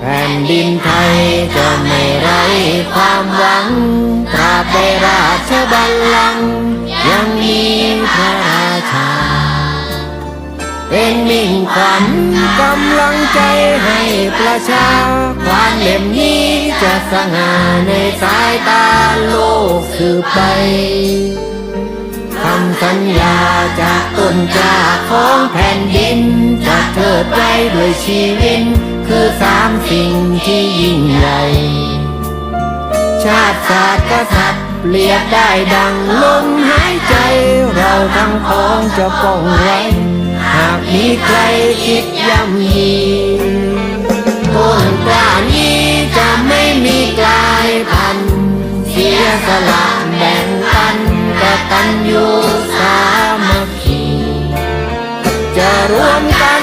แผ่นดินไทยจะไม่ไร้ความหวัง ตราบใดราชบัลลังก์ยังมีพระราชา เป็นมิ่งขวัญกำลังใจให้ประชา ความเล่มนี้จะสง่าในสายตาโลกสืบไปคำสัญญาจากต้นจากของแผ่นดินจะเทิดไว้ด้วยชีวิต คือสามสิ่งที่ยิ่งใหญ่ ชาติศาสตร์กษัตริย์เปรียบได้ดังลมหายใจ เราทั้งพ้องจะป้องไว้ หากมีใครคิดย่ำยีต้นกล้านี้จะไม่มีกลายพันธุ์เสียสละแบ่งปันกตัญญูสามัคคีจะรวมกัน